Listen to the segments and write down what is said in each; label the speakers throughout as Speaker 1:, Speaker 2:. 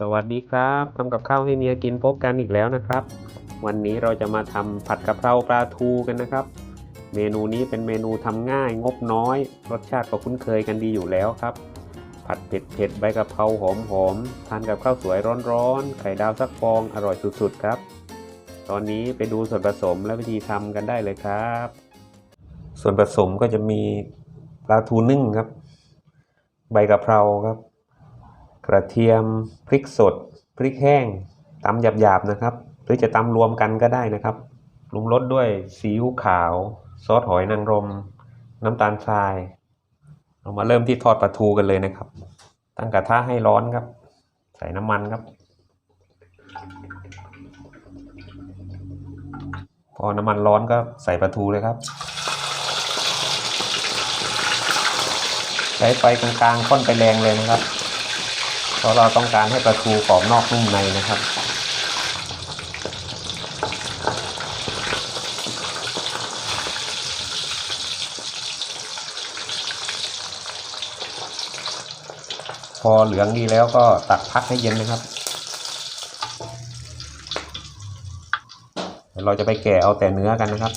Speaker 1: สวัสดีครับทำกับข้าวให้เมียกินพบกันอีกแล้วนะครับ วันนี้เราจะมาทำผัดกะเพราปลาทูกันนะครับ เมนูนี้เป็นเมนูทำง่ายงบน้อย รสชาติก็คุ้นเคยกันดีอยู่แล้วครับ ผัดเผ็ดเผ็ดใบกะเพราหอมหอมทานกับข้าวสวยร้อนๆไข่ดาวสักฟองอร่อยสุดๆครับ ตอนนี้ไปดูส่วนผสมและวิธีทำกันได้เลยครับ ส่วนผสมก็จะมีปลาทูนึ่งครับ ใบกะเพราครับ กระเทียมพริกสด พริกแห้งตำหยาบๆนะครับ หรือจะตำรวมกันก็ได้นะครับปรุงรสด้วยซีอิ๊วขาว ซอสหอยนางรม น้ำตาลทราย เรามาเริ่มที่ทอดปลาทูกันเลยนะครับ ตั้งกระทะให้ร้อนครับ ใส่น้ำมันครับ พอน้ำมันร้อนก็ใส่ปลาทูเลยครับ ใช้ไฟกลางๆค่อนไปแรงเลยนะครับ เพราะเราต้องการให้ปลาทูกรอบนอกนุ่มในนะครับ พอเหลืองดีแล้วก็ตักพักให้เย็นนะครับเดี๋ยวเราจะไปแกะเอาแต่เนื้อกันนะครับ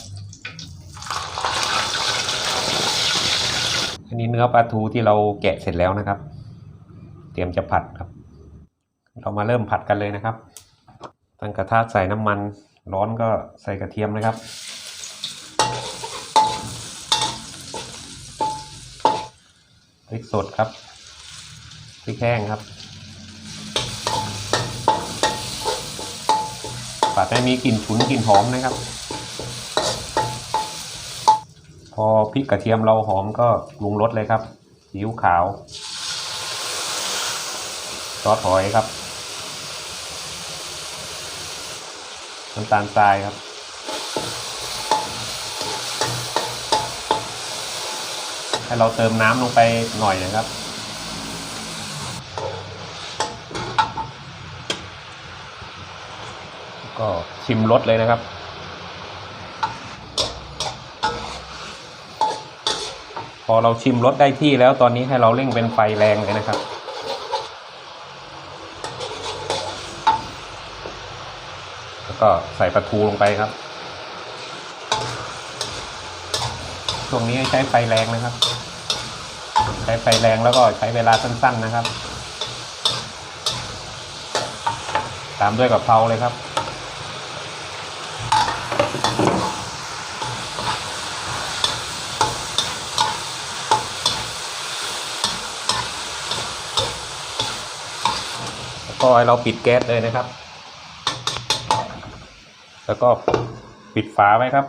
Speaker 1: อันนี้เนื้อปลาทูที่เราแกะเสร็จแล้วนะครับ เตรียมจะผัดครับ เรามาเริ่มผัดกันเลยนะครับ ตั้งกระทะใส่น้ำมันร้อนก็ใส่กระเทียมนะครับ พริกสดครับ พริกแห้งครับ ผัดให้มีกลิ่นฉุนกลิ่นหอมนะครับ พอพริกกระเทียมเราหอมก็ปรุงรสเลยครับซีอิ๊วขาว ซอสหอยครับน้ำตาลทรายครับ ให้เราเติมน้ำลงไปหน่อยนะครับก็ชิมรสเลยนะครับ พอเราชิมรสได้ที่แล้วตอนนี้ให้เราเร่งเป็นไฟแรงเลยนะครับ แล้วก็ใส่ปลาทูลงไปครับช่วงนี้ใช้ไฟแรงนะครับ ใช้ไฟแรงแล้วก็ใช้เวลาสั้น ๆนะครับ ตามด้วยกะเพราเลยครับแล้วก็ให้เราปิดแก๊สเลยนะครับ แล้วก็ปิดฝาไว้ครับ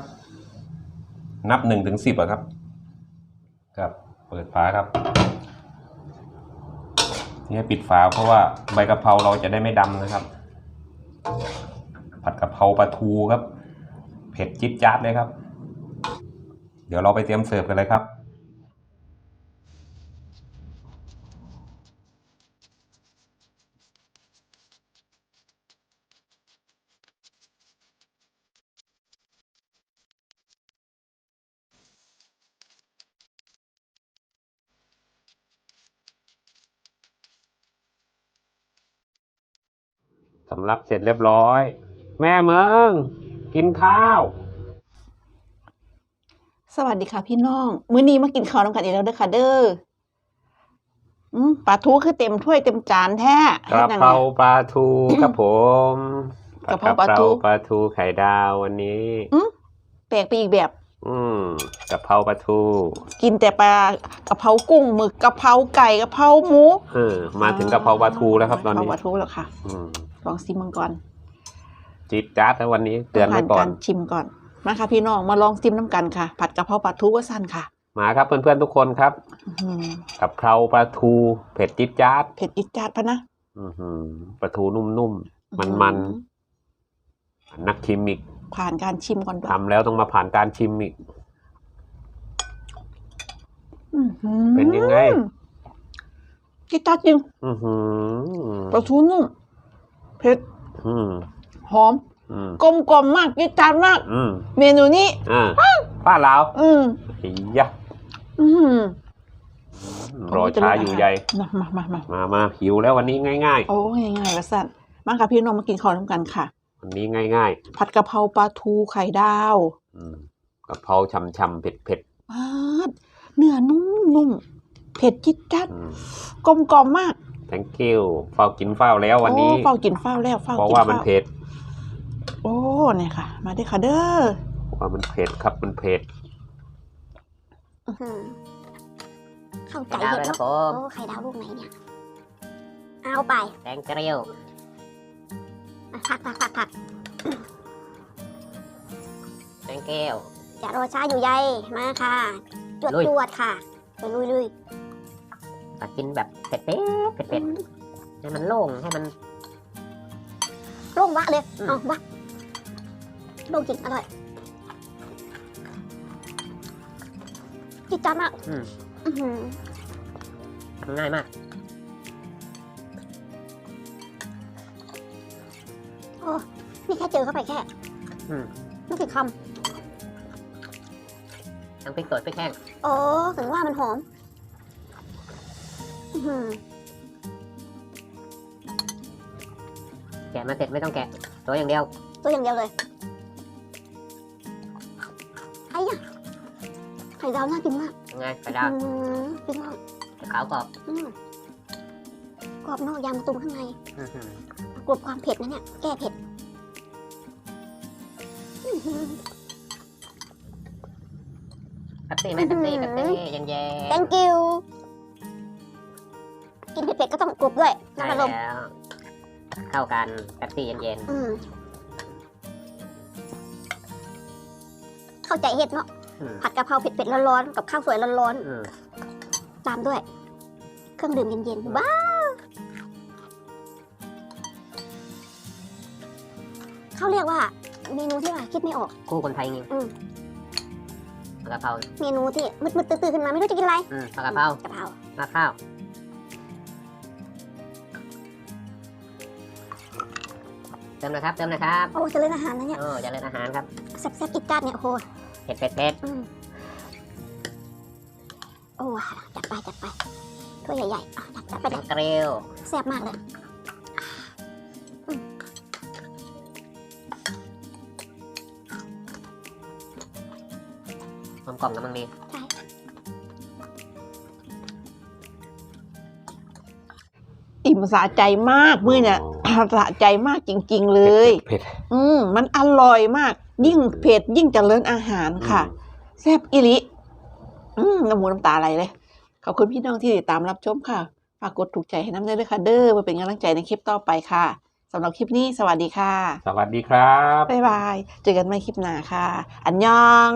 Speaker 1: นับหนึ่งถึงสิบอะครับ ครับ เปิดฝาครับนี่ปิดฝาเพราะว่าใบกะเพราเราจะได้ไม่ดำนะครับ ผัดกะเพราปลาทูครับ เผ็ดจิ๊ดจ๊าดเลยครับ เดี๋ยวเราไปเตรียมเสิร์ฟกันเลยครับ สำรับเสร็จเรียบร้อย แม่เมืองกินข้าว
Speaker 2: สวัสดีค่ะพี่น้อง มื้อนี้มากินข้าวน้ำกันอีกแล้วเด้อค่ะเด้ออืมปลาทูคือเต็มถ้วยเต็มจานแท้
Speaker 1: กระเพราปลาทูครับผม
Speaker 2: กะเพราปลาทู
Speaker 1: ปลาทูไข่ดาววันนี้
Speaker 2: อืมแปลกไปอีกแบบ
Speaker 1: อืมกะเพราปลาทู
Speaker 2: กินแต่ปลากะเพรากุ้งหมึกกะเพราไก่กะเพราหมู
Speaker 1: เออมาถึงกะเพราปลาทูแล้วครับตอน
Speaker 2: กะเพ
Speaker 1: นี้
Speaker 2: ราปลาทูแล้วค่ะ
Speaker 1: อืม
Speaker 2: ลองชิมมันก่อน
Speaker 1: จิตจ๊าดแล้ววันนี้เตือนไว้ก่อ
Speaker 2: ผ่านนการชิมก่อนมาค่ะพี่น้องมาลองชิมน้ำกันค่ะ ผัดกะเพราปลาทูว่าสั้นค่ะ
Speaker 1: มาครับเพื่อนๆทุกคนครับ
Speaker 2: อื้อหือกะ
Speaker 1: เพราปลาทูเผ็ดจิตจ๊าด
Speaker 2: เผ็ดอิดจัดพะนะ
Speaker 1: อื้อหือปลาทูนุ่มๆมันๆนักชิมอีก
Speaker 2: ผ่านการชิมก่อนด้วย
Speaker 1: ทำแล้วต้องมาผ่านการชิมอีก
Speaker 2: อื้อหือ
Speaker 1: เป็นยังไง
Speaker 2: กิดจัดจริง
Speaker 1: อือหือ
Speaker 2: ปลาทูนุ่ม เผ็ด
Speaker 1: อืม
Speaker 2: หอม
Speaker 1: อืม
Speaker 2: กลมกล่อมมากกิดจัดมาก
Speaker 1: อืม
Speaker 2: เมนูนี้
Speaker 1: อ่าป้าลาว
Speaker 2: อืม
Speaker 1: ไอ้ยะ
Speaker 2: อืม
Speaker 1: รอช้าอยู่ใหญ่
Speaker 2: มามามามา
Speaker 1: มามาหิวแล้ววันนี้ง่าย
Speaker 2: โอ้ง่ายๆละสั่นมาค่ะพี่น้องมากินข้าวน้ำกันค่ะ
Speaker 1: ๆ วันนี้ง่าย
Speaker 2: ผัดกะเพราปลาทูไข่ดาว
Speaker 1: ๆ อืมกะเพราช่ำๆเผ็ด
Speaker 2: ปาดเนื้อนุ่มๆเผ็ดจิดจัด
Speaker 1: ๆอืม
Speaker 2: กลมกล่อมมาก
Speaker 1: thank you เฝ้ากินเฝ้าแล้ววันนี้
Speaker 2: โอ้เฝ้ากินเฝ้าแล้วเฝ้า
Speaker 1: เพราะ
Speaker 2: กิน
Speaker 1: ว่ามัน
Speaker 2: เฝ้า
Speaker 1: เผ็ด
Speaker 2: โอ้เนี่ยค่ะ มาด้วยค่ะเด้อ
Speaker 1: เพราะว่ามันเผ็ดครับมันเผ็ด
Speaker 3: อื้อหือเข้าใจ
Speaker 4: ไข่ดาว
Speaker 3: เห็น
Speaker 4: เลยครั
Speaker 3: เนาะ
Speaker 4: บผม
Speaker 3: โอ้ไข่ดาวลูกไหนเนี่ย เอาไป
Speaker 4: แกงเกลียว
Speaker 3: อะผักผักผักผัก
Speaker 4: แกงแก้ว
Speaker 3: อย่ารอช้าอยู่ใยมาค่ะ จวด
Speaker 4: ลุย
Speaker 3: จวดค่ะไปลุยลุย
Speaker 4: ตักกินแบบเผ็ดเผ็ดเผ็ดเผ็ดให้มันโล่งให้มัน
Speaker 3: โล่งวะเลย
Speaker 4: อืม
Speaker 3: เอาวะโล่งจริงอร่อยจิตจัดมาก
Speaker 4: อืม
Speaker 3: อื้อหือ
Speaker 4: ทำง่ายมาก
Speaker 3: นี่แค่เจอเข้าไปแค่
Speaker 4: อืม
Speaker 3: ไม่กี่ค
Speaker 4: ทั้งพริกสดพริกแห้งำ
Speaker 3: โอ้ถึงว่ามันหอมอื้อหือ
Speaker 4: แกะมาเสร็จไม่ต้องแกะตัวอย่างเดียว
Speaker 3: ตัวอย่างเดียวเลยไอ้ยะไข่ดาวน่ากินมาก
Speaker 4: ยังไงไข่ดาว
Speaker 3: อืมพี่น้อง
Speaker 4: ขาวกรอบ
Speaker 3: อืมกรอบนอกยางมะตูมข้างใน
Speaker 4: อื้อหือก
Speaker 3: ลบความเผ็ดนะเนี่ย แก้เผ็ดอื้อหือ
Speaker 4: แป๊บซี่ไหมแป๊บซี่แป๊บซี่เย็นเย็น
Speaker 3: thank you กินเผ็ดๆก็ต้องกรุบด้วย
Speaker 4: ใช่
Speaker 3: น้ำอารมณ์
Speaker 4: แล้วเข้ากันแป๊บซี่เย็นเย็น
Speaker 3: อืมเข้าใจเห็ดเนาะ
Speaker 4: อืม
Speaker 3: ผัดกะเพราเผ็ดๆร้อนๆกับข้าวสวยร้อน
Speaker 4: อืม
Speaker 3: ๆตามด้วย เครื่องดื่มเย็นๆว้าวเขาเรียกว่า เมนูที่ว่าคิดไม่ออก
Speaker 4: คู่คนไทยจริง
Speaker 3: อืม
Speaker 4: ผักกะเพรา
Speaker 3: เมนูที่มืดๆตื่นๆขึ้นมาไม่รู้จะกินอะไร
Speaker 4: อืมผักกะเพรากะ
Speaker 3: เพรา
Speaker 4: ราข้าว ติมนะครับเติมนะครับ
Speaker 3: โอ้เจริญอาหารนะเนี่ย
Speaker 4: โอ้เจริญอาหารครับ
Speaker 3: แซ่บๆอีกจานเนี่ยโอ้โห
Speaker 4: เผ็ดเผ็ดเผ็ด
Speaker 3: อืมโอ้จัดไปจัดไปถ้วยใหญ่ๆอะจัดจัดไป
Speaker 4: แก
Speaker 3: เลย
Speaker 4: งเกลียว
Speaker 3: แซ่บมากเลย
Speaker 4: กลมกล่อมกำลังดี
Speaker 3: ใช่
Speaker 2: อิ่มสะใจมากมื้อเนี่ย สะใจมากจริง ๆ เลย
Speaker 1: เผ็ด
Speaker 2: อืมมันอร่อยมาก ยิ่งเผ็ดยิ่งเจริญอาหาร
Speaker 1: ๆ
Speaker 2: ค่ะ
Speaker 1: อืม
Speaker 2: แซ่บอิลิอืมน้ำมูน้ำตาไหลเลย ขอบคุณพี่น้องที่ติดตามรับชมค่ะ ฝากกดถูกใจให้น้ำเด้อด้วยค่ะ เด้อมาเป็นกำลังใจในคลิปต่อไปค่ะสำหรับคลิปนี้ สวัสดีค่ะ
Speaker 1: สวัสดีครับ
Speaker 2: บ๊ายบาย เจอกันใหม่คลิปหน้าค่ะ อันยอง